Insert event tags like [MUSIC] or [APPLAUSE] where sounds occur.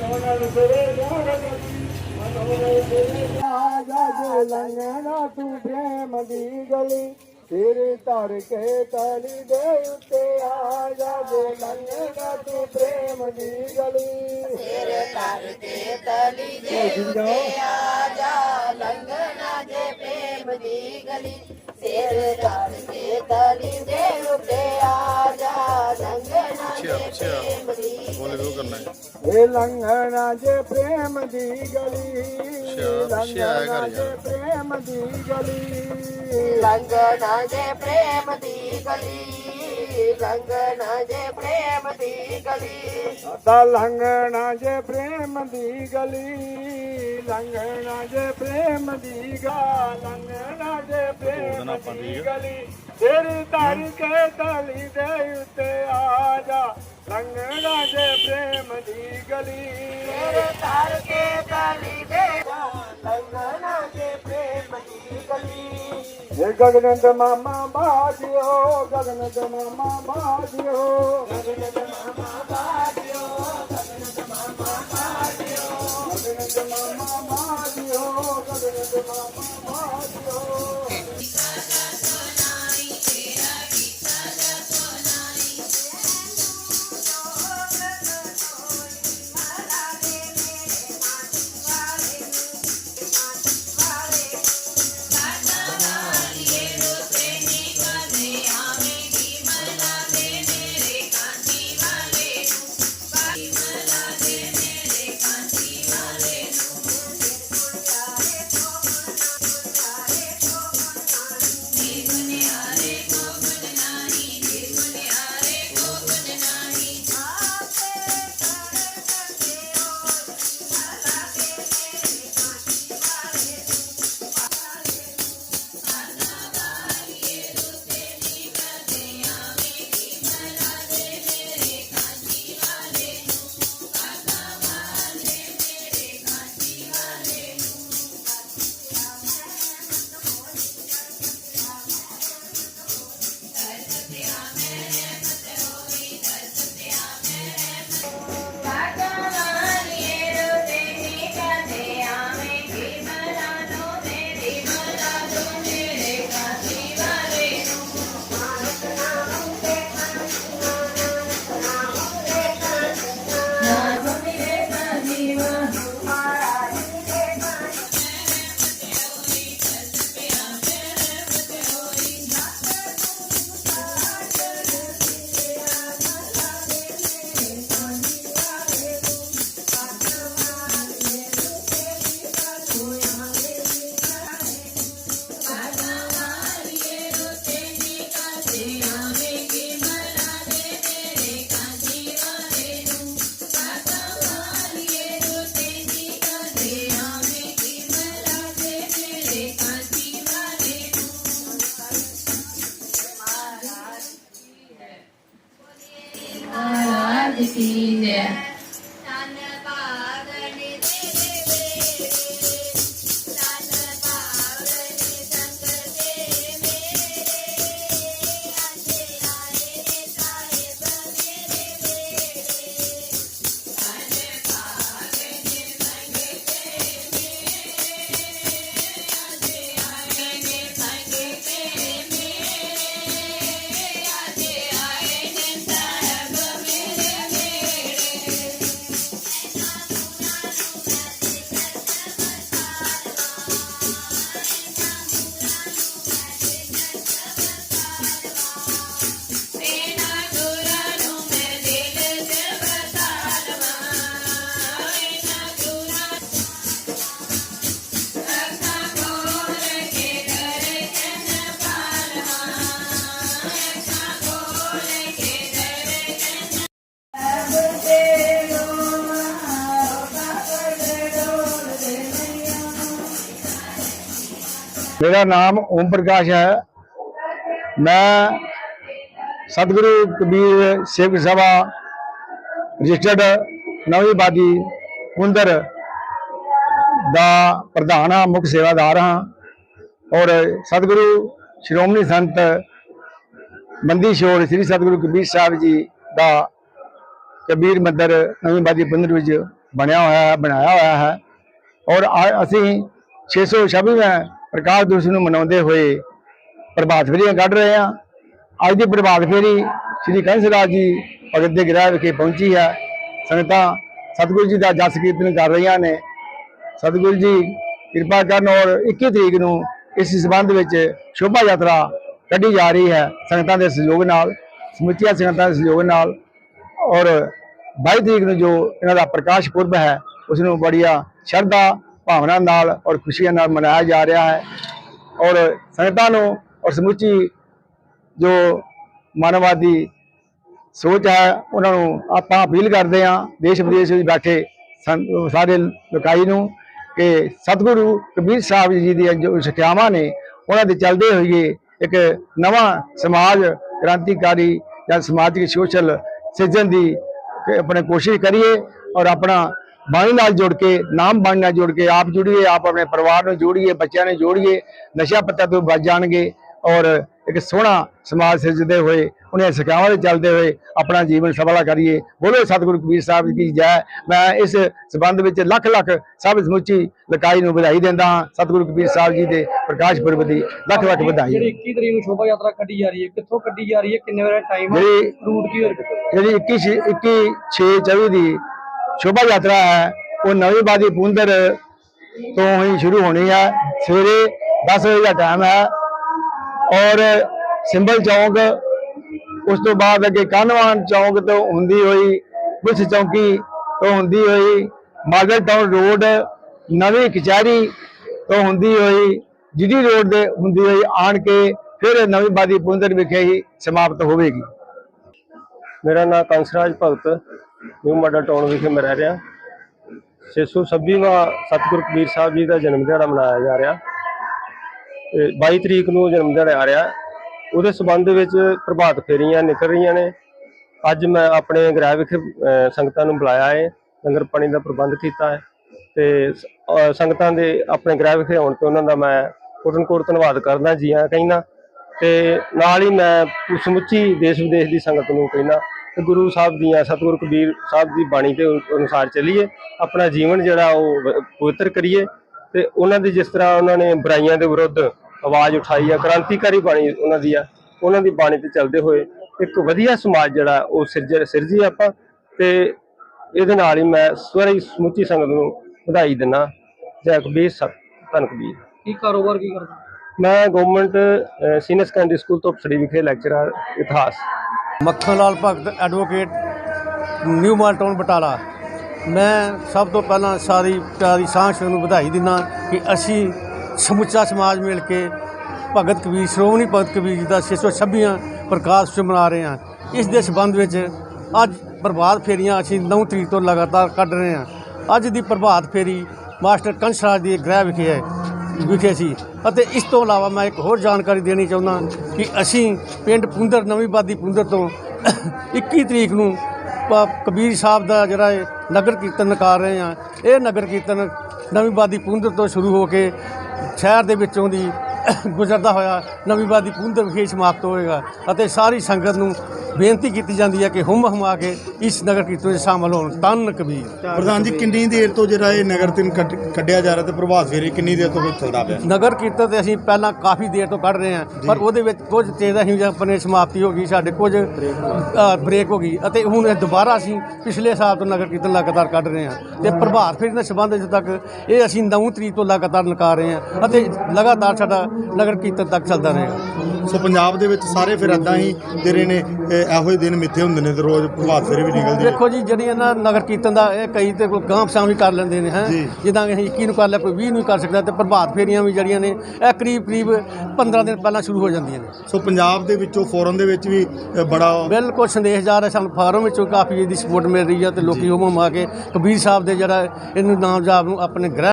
ਮਨੋਨਲ ਤੇਰੇ ਜਾਗਦੀ ਮਨੋਨਲ ਤੇਰੇ ਆਜਾ ਜੇ ਲੰਘਣਾ ਤੂੰ ਪ੍ਰੇਮ ਦੀ ਗਲੀ ਤੇਰੇ ਧਰ ਕੇ ਤਲੀ ਦੇ ਉੱਤੇ ਆ ਜਾ ਜੇ ਲੰਘਣਾ ਤੂੰ ਪ੍ਰੇਮ ਦੀ ਗਲੀ ਤੇਰੇ ਘਰ ਤੇ ਤਲੀ ਦੇ ਉੱਤੇ ਆ ਜਾ ਲੰਘਣਾ ਜੇ ਪ੍ਰੇਮ ਦੀ ਗਲੀ ਤੇਰੇ ਘਰ ਤੇ ਤਲੀ ਦੇ ਆ ਜਾ ਲੰਘਣਾ ਜੇ ਪ੍ਰੇਮ ਦੀ ਗਲੀ ਲੰਘਣਾ ਘਰ ਜੇ। ਪ੍ਰੇਮ ਦੀ ਗਲੀ। ਲੰਘਣਾ ਜੇ ਪ੍ਰੇਮ ਦੀ ਗਲੀ ਲੰਘਣਾ ਜੇ ਪ੍ਰੇਮ ਦੀ ਗਲੀ। ਲੰਘਣਾ ਜੇ ਪ੍ਰੇਮ ਦੀ ਗਲੀ ਲੰਘਣਾ ਜੇ ਪ੍ਰੇਮ ਦੀ ਗਾ ਲੰਘਣਾ ਜੇ ਪ੍ਰੇਮ ਦੀ ਗਲੀ। ਤੇਰੀ ਧਰ ਕੇ ਤਲੀ ਦੇ ਉੱਤੇ ਆ ਜਾ। ਲੰਘਣਾ ਜੇ ਪ੍ਰੇਮ ਦੀ ਗਲੀ ਤੇਰੇ ਘਰ ਕੇ ਤਲੀ ਦੇ ਜਾ ਲੰਘਣਾ ਜੇ ਪ੍ਰੇਮ ਦੀ ਗਲੀ ਇਹ ਗਗਨੰਦ ਮਾਮਾ ਬਾਜਿਓ ਮੇਰਾ ਨਾਮ ਓਮ ਪ੍ਰਕਾਸ਼ ਹੈ। ਮੈਂ ਸਤਿਗੁਰੂ ਕਬੀਰ ਸੇਵਕ ਸਭਾ ਰਜਿਸਟਰਡ ਨਵੀਂ ਬਾਦੀ ਕੁੰਦਰ ਦਾ ਪ੍ਰਧਾਨ ਹਾਂ, ਮੁੱਖ ਸੇਵਾਦਾਰ ਹਾਂ ਔਰ ਸਤਿਗੁਰੂ ਸ਼੍ਰੋਮਣੀ ਸੰਤ ਬੰਦੀ ਛੋੜ ਸ੍ਰੀ ਸਤਿਗੁਰੂ ਕਬੀਰ ਸਾਹਿਬ ਜੀ ਦਾ ਕਬੀਰ ਮੰਦਰ ਨਵੀਂ ਬਾਦੀ ਪਿੰਡ ਵਿੱਚ ਬਣਿਆ ਹੋਇਆ ਹੈ, ਬਣਾਇਆ ਹੋਇਆ ਹੈ ਔਰ ਆ- ਅਸੀਂ 626ਵਾਂ ਪ੍ਰਕਾਸ਼ ਦਿਵਸ ਨੂੰ ਮਨਾਉਂਦੇ ਹੋਏ ਪ੍ਰਭਾਤ ਫੇਰੀਆਂ ਕੱਢ ਰਹੇ ਹਾਂ। ਅੱਜ ਦੀ ਪ੍ਰਭਾਤ ਫੇਰੀ ਸ੍ਰੀ ਕੰਸ ਜੀ ਭਗਤ ਦੇ ਗ੍ਰਹਿ ਵਿਖੇ ਪਹੁੰਚੀ ਹੈ। ਸੰਗਤਾਂ ਸਤਿਗੁਰੂ ਜੀ ਦਾ ਜਸ ਕੀਰਤਨ ਕਰ ਰਹੀਆਂ ਨੇ। ਸਤਿਗੁਰੂ ਜੀ, ਕਿਰਪਾ ਕਰਨ ਔਰ 21 ਤਰੀਕ ਨੂੰ ਇਸ ਸੰਬੰਧ ਵਿੱਚ ਸ਼ੋਭਾ ਯਾਤਰਾ ਕੱਢੀ ਜਾ ਰਹੀ ਹੈ ਸੰਗਤਾਂ ਦੇ ਸਹਿਯੋਗ ਨਾਲ, ਸਮੁੱਚੀਆਂ ਸੰਗਤਾਂ ਦੇ ਸਹਿਯੋਗ ਨਾਲ। ਔਰ 22 ਤਰੀਕ ਨੂੰ ਜੋ ਇਹਨਾਂ ਦਾ ਪ੍ਰਕਾਸ਼ ਪੁਰਬ ਹੈ, ਉਸ ਨੂੰ ਬੜੀਆ ਸ਼ਰਧਾ ਭਾਵਨਾ ਨਾਲ ਔਰ ਖੁਸ਼ੀਆਂ ਨਾਲ ਮਨਾਇਆ ਜਾ ਰਿਹਾ ਹੈ ਔਰ ਸੰਗਤਾਂ ਨੂੰ ਔਰ ਸਮੁੱਚੀ ਜੋ ਮਾਨਵਵਾਦੀ ਸੋਚ ਹੈ, ਉਹਨਾਂ ਨੂੰ ਆਪਾਂ ਅਪੀਲ ਕਰਦੇ ਹਾਂ, ਦੇਸ਼ ਵਿਦੇਸ਼ ਵਿੱਚ ਬੈਠੇ ਸੰ- ਸਾਰੇ ਲੋਕਾਈ ਨੂੰ ਕਿ ਸਤਿਗੁਰੂ ਕਬੀਰ ਸਾਹਿਬ ਜੀ ਦੀਆਂ ਜੋ ਸਿੱਖਿਆਵਾਂ ਨੇ, ਉਹਨਾਂ ਦੇ ਚੱਲਦੇ ਹੋਈਏ ਇੱਕ ਨਵਾਂ ਸਮਾਜ ਕ੍ਰਾਂਤੀਕਾਰੀ ਜਾਂ ਸਮਾਜਿਕ ਸੋਸ਼ਲ ਸਿਰਜਣ ਦੀ ਆਪਣੇ ਕੋਸ਼ਿਸ਼ ਕਰੀਏ ਔਰ ਆਪਣਾ ਬਾਣੀ ਨਾਲ ਜੁੜ ਕੇ ਨਾਮ ਬਾਣੀ ਨਾਲ ਜੁੜ ਕੇ ਆਪ ਜੁੜੀਏ ਆਪ ਆਪਣੇ ਪਰਿਵਾਰ ਨੂੰ ਜੋੜੀਏ ਬੱਚਿਆਂ ਨੂੰ ਜੋੜੀਏ ਨਸ਼ਾ ਪੱਤਾ ਤੋਂ ਬਚ ਜਾਣਗੇ ਔਰ ਇੱਕ ਸੋਹਣਾ ਸਮਾਜ ਸਿਰਜਦੇ ਹੋਏ ਉਹਨੇ ਸਿੱਖਿਆਵਾਂ ਦੇ ਚੱਲਦੇ ਹੋਏ ਆਪਣਾ ਜੀਵਨ ਸਫਲਾ ਕਰੀਏ। ਬੋਲੋ ਸਤਿਗੁਰੂ ਕਬੀਰ ਸਾਹਿਬ ਜੀ ਕੀ ਜੈ। ਮੈਂ ਇਸ ਸਬੰਧ ਵਿੱਚ ਲੱਖ ਲੱਖ ਸਭ ਸਮੁੱਚੀ ਲਕਾਈ ਨੂੰ ਵਧਾਈ ਦਿੰਦਾ ਹਾਂ। ਸਤਿਗੁਰੂ ਕਬੀਰ ਸਾਹਿਬ ਜੀ ਦੇ ਪ੍ਰਕਾਸ਼ ਪੁਰਬ ਦੀ ਲੱਖ ਲੱਖ ਵਧਾਈ। ਜਿਹੜੀ 21 ਤਰੀਕ ਨੂੰ ਸ਼ੋਭਾ ਯਾਤਰਾ ਕੱਢੀ ਜਾ ਰਹੀ ਹੈ ਕਿੱਥੋਂ ਕੱਢੀ ਜਾ ਰਹੀ ਹੈ ਕਿੰਨੇ ਵਜੇ ਟਾਈਮ ਹੈ? ਜਿਹੜੀ ਰੂਟ ਕੀ ਹੋਏਗਾ ਜਿਹੜੀ 21 ਛੇ- 21 6 24 ਦੀ ਸ਼ੋਭਾ ਯਾਤਰਾ ਹੈ, ਉਹ ਨਵੀਂ ਬਾਦੀ ਪੁੰਦਰ ਤੋਂ ਹੀ ਸ਼ੁਰੂ ਹੋਣੀ ਹੈ। ਸਵੇਰੇ 10 ਵਜੇ ਦਾ ਟਾਈਮ ਹੈ ਔਰ ਸਿੰਬਲ ਚੌਂਕ ਉਸ ਤੋਂ ਬਾਅਦ ਅੱਗੇ ਕਾਨਵਾਨ ਚੌਂਕ ਤੋਂ ਹੁੰਦੀ ਹੋਈ ਬੁੱਸ ਚੌਂਕੀ ਤੋਂ ਹੁੰਦੀ ਹੋਈ ਮਾਡਲ ਟਾਊਨ ਰੋਡ ਨਵੀਂ ਕਚਹਿਰੀ ਤੋਂ ਹੁੰਦੀ ਹੋਈ, ਜਿਡੀ ਰੋਡ ਦੇ ਹੁੰਦੀ ਹੋਈ ਆਣ ਕੇ ਫਿਰ ਨਵੀਂ ਬਾਦੀ ਪੁੰਦਰ ਵਿਖੇ ਹੀ ਸਮਾਪਤ ਹੋਵੇਗੀ। ਮੇਰਾ ਨਾਮ Kansraj Bhagat. New model town ਵਿਖੇ ਮੈਂ ਰਹਿ ਰਿਹਾ। 626ਵਾਂ ਸਤਿਗੁਰੂ ਕਬੀਰ ਸਾਹਿਬ ਜੀ ਦਾ ਜਨਮ ਦਿਹਾੜਾ ਮਨਾਇਆ ਜਾ ਰਿਹਾ। 22 ਤਰੀਕ ਨੂੰ ਜਨਮ ਦਿਹਾੜਾ ਆ ਰਿਹਾ। ਉਹਦੇ ਸੰਬੰਧ ਵਿੱਚ ਪ੍ਰਭਾਤ ਫੇਰੀਆਂ ਨਿਕਲ ਰਹੀਆਂ ਨੇ। ਅੱਜ ਮੈਂ ਆਪਣੇ ਗ੍ਰਹਿ ਵਿਖੇ ਸੰਗਤਾਂ ਨੂੰ ਬੁਲਾਇਆ ਹੈ ਲੰਗਰ ਪਾਣੀ ਦਾ ਪ੍ਰਬੰਧ ਕੀਤਾ ਹੈ ਤੇ ਸੰਗਤਾਂ ਦੇ ਆਪਣੇ ਗ੍ਰਹਿ ਵਿਖੇ ਆਉਣ ਤੇ ਉਹਨਾਂ ਦਾ ਮੈਂ ਕੋਟਨ ਕੋਟ ਧੰਨਵਾਦ ਕਰਦਾ, ਜੀ ਆਇਆਂ ਕਹਿੰਦਾ। ਤੇ ਨਾਲ ਹੀ ਮੈਂ ਸਮੁੱਚੀ ਦੇਸ਼ ਵਿਦੇਸ਼ ਦੀ ਸੰਗਤ ਨੂੰ ਕਹਿੰਦਾ। ਕਿ ਗੁਰੂ ਸਾਹਿਬ ਦੀਆਂ ਸਤਿਗੁਰੂ ਕਬੀਰ ਸਾਹਿਬ ਦੀ ਬਾਣੀ ਦੇ ਅਨੁਸਾਰ ਚੱਲੀਏ ਆਪਣਾ ਜੀਵਨ ਜਿਹੜਾ ਉਹ ਪਵਿੱਤਰ ਕਰੀਏ ਤੇ ਉਹਨਾਂ ਦੀ ਜਿਸ ਤਰ੍ਹਾਂ ਉਹਨਾਂ ਨੇ ਬੁਰਾਈਆਂ ਦੇ ਵਿਰੁੱਧ ਆਵਾਜ਼ ਉਠਾਈ ਆ ਕ੍ਰਾਂਤੀਕਾਰੀ ਬਾਣੀ ਉਹਨਾਂ ਦੀ ਆ ਉਹਨਾਂ ਦੀ ਬਾਣੀ ਤੇ ਚੱਲਦੇ ਹੋਏ ਇੱਕ ਵਧੀਆ ਸਮਾਜ ਜਿਹੜਾ ਉਹ ਸਿਰਜ ਸਿਰਜੀ ਆਪਾਂ ਤੇ ਇਹਦੇ ਨਾਲ ਹੀ ਮੈਂ ਸਾਰੀ ਸਮੁੱਚੀ ਸੰਗਤ ਨੂੰ ਵਧਾਈ ਦਿੰਦਾ ਜੈ ਕਬੀਰ ਸਤ ਧੰਨ ਕਬੀਰ। ਕੀ ਕਾਰੋਬਾਰ ਕੀ ਕਰਦੇ? ਮੈਂ ਗਵਰਨਮੈਂਟ ਸੀਨੀਅਰ ਸੈਕੰਡਰੀ ਸਕੂਲ ਤੋਂ ਸਟੱਡੀ ਵਿਖੇ ਲੈਕਚਰਰ ਇਤਿਹਾਸ। Makhan Lal Bhagat advocate new model town Batala. ਮੈਂ ਸਭ ਤੋਂ ਪਹਿਲਾਂ ਸਾਰੀ ਪਿਆਰੀ ਸਾਂਝ ਨੂੰ ਵਧਾਈ ਦਿੰਦਾ ਕਿ ਅਸੀਂ ਸਮੁੱਚਾ ਸਮਾਜ ਮਿਲ ਕੇ ਭਗਤ ਕਬੀਰ, ਸ਼੍ਰੋਮਣੀ ਭਗਤ ਕਬੀਰ ਜੀ ਦਾ 626ਵਾਂ ਪ੍ਰਕਾਸ਼ ਉਤਸਵ ਮਨਾ ਰਹੇ ਹਾਂ। ਇਸ ਦੇ ਸੰਬੰਧ ਵਿੱਚ ਅੱਜ ਪ੍ਰਭਾਤ ਫੇਰੀਆਂ ਅਸੀਂ 9 ਤਰੀਕ ਤੋਂ ਲਗਾਤਾਰ ਕੱਢ ਰਹੇ ਹਾਂ। ਅੱਜ ਦੀ ਪ੍ਰਭਾਤ ਫੇਰੀ ਮਾਸਟਰ ਕੰਸਰਾਜ ਦੀ ਗ੍ਰਹਿ ਵਿਖੇ ਹੈ। ਵਿਖੇ ਸੀ। ਅਤੇ ਇਸ ਤੋਂ ਇਲਾਵਾ ਮੈਂ ਇੱਕ ਹੋਰ ਜਾਣਕਾਰੀ ਦੇਣੀ ਚਾਹੁੰਦਾ ਕਿ ਅਸੀਂ ਪਿੰਡ ਪੁੰਦਰ, ਨਵੀਂ ਬਾਦੀ ਪੁੰਦਰ ਤੋਂ [COUGHS] 21 ਤਰੀਕ ਨੂੰ ਕਬੀਰ ਸਾਹਿਬ ਦਾ ਜਿਹੜਾ ਇਹ ਨਗਰ ਕੀਰਤਨ ਕਰ ਰਹੇ ਹਾਂ। ਇਹ ਨਗਰ ਕੀਰਤਨ ਨਵੀਂ ਬਾਦੀ ਪੁੰਦਰ ਤੋਂ ਸ਼ੁਰੂ ਹੋ ਕੇ ਸ਼ਹਿਰ ਦੇ ਵਿੱਚੋਂ ਦੀ ਗੁਜ਼ਰਦਾ ਹੋਇਆ ਨਵੀਂ ਬਾਦੀ ਪੁੰਦਰ ਵਿਖੇ ਸਮਾਪਤ ਹੋਏਗਾ ਅਤੇ ਸਾਰੀ ਸੰਗਤ ਨੂੰ ਬੇਨਤੀ ਕੀਤੀ ਜਾਂਦੀ ਹੈ ਕਿ ਹੁਮ ਹਮਾ ਕੇ ਇਸ ਨਗਰ ਕੀਰਤਨ ਵਿੱਚ ਸ਼ਾਮਲ ਹੋਣ ਤਨ ਕਬੀਰ। ਪ੍ਰਧਾਨ ਜੀ ਕਿੰਨੀ ਦੇਰ ਤੋਂ ਜਿਹੜਾ ਇਹ ਨਗਰ ਤਿੰਨ ਕੱਢਿਆ ਜਾ ਰਿਹਾ ਤੇ ਪ੍ਰਭਾਤ ਫੇਰੀ ਕਿੰਨੀ ਦੇਰ ਤੋਂ ਚੱਲਦਾ ਪਿਆ? ਨਗਰ ਕੀਰਤਨ ਤੇ ਅਸੀਂ ਪਹਿਲਾਂ ਕਾਫੀ ਦੇਰ ਤੋਂ ਕੱਢ ਰਹੇ ਹਾਂ ਪਰ ਉਹਦੇ ਵਿੱਚ ਕੁਝ ਚੀਜ਼ਾਂ ਅਸੀਂ ਆਪਣੇ ਸਮਾਪਤੀ ਹੋ ਗਈ ਸਾਡੇ ਕੁਝ ਬ੍ਰੇਕ ਹੋ ਗਈ ਅਤੇ ਹੁਣ ਇਹ ਦੁਬਾਰਾ ਅਸੀਂ ਪਿਛਲੇ ਸਾਲ ਤੋਂ ਨਗਰ ਕੀਰਤਨ ਲਗਾਤਾਰ ਕੱਢ ਰਹੇ ਹਾਂ ਤੇ ਪ੍ਰਭਾਤ ਫੇਰੀ ਦੇ ਸੰਬੰਧ ਵਿੱਚ ਤੱਕ ਇਹ ਅਸੀਂ 9 ਤਰੀਕ ਤੋਂ ਲਗਾਤਾਰ ਨਿਕਾ ਰਹੇ ਹਾਂ ਅਤੇ ਲਗਾਤਾਰ ਸਾਡਾ ਨਗਰ ਕੀਰਤਨ ਤੱਕ ਚੱਲਦਾ ਰਹੇਗਾ ਸੋ ਪੰਜਾਬ ਦੇ ਵਿੱਚ ਸਾਰੇ ਫਿਰ ਏਦਾਂ ਹੀ ਜਿਹੜੇ ਨੇ ਇਹ ਇਹੋ ਜਿਹੇ ਦਿਨ ਮਿੱਥੇ ਹੁੰਦੇ ਨੇ ਤੇ ਰੋਜ਼ ਪ੍ਰਭਾਤ ਫੇਰੀ ਵੀ ਨਿਕਲਦੀ ਹੈ ਦੇਖੋ ਜੀ ਜਿਹੜੀਆਂ ਨਾ ਨਗਰ ਕੀਰਤਨ ਦਾ ਇਹ ਕਈ ਤੇ ਕੋਈ ਗਾਂਵ ਸ਼ਾਮ ਵੀ ਕਰ ਲੈਂਦੇ ਨੇ ਹੈ। ਜੀ। ਜਿੱਦਾਂ ਕਿ ਅਸੀਂ 21 ਨੂੰ ਕਰ ਲਿਆ ਕੋਈ 20 ਨੂੰ ਕਰ ਸਕਦਾ ਤੇ ਪ੍ਰਭਾਤ ਫੇਰੀਆਂ ਵੀ ਜਿਹੜੀਆਂ ਨੇ ਇਹ ਕਰੀਬ ਕਰੀਬ 15 ਦਿਨ ਪਹਿਲਾਂ ਸ਼ੁਰੂ ਹੋ ਜਾਂਦੀਆਂ ਨੇ। ਸੋ ਪੰਜਾਬ ਦੇ ਵਿੱਚੋਂ ਫੋਰਨ ਦੇ ਵਿੱਚ ਵੀ ਅ, ਬੜਾ ਬਿਲਕੁਲ ਸੰਦੇਸ਼ ਜਾ ਰਿਹਾ ਸਾਨੂੰ ਫਾਰਮ ਵਿੱਚੋਂ ਕਾਫੀ ਇਹਦੀ ਸਪੋਰਟ ਮਿਲ ਰਹੀ ਹੈ ਤੇ ਲੋਕੀ ਹੁਮ ਹੁਮਾ ਕੇ ਕਬੀਰ ਸਾਹਿਬ ਦੇ ਜਿਹੜਾ ਇਹਨੂੰ ਨਾਮ ਜਾਪ ਨੂੰ ਆਪਣੇ ਗ੍ਰਹਿ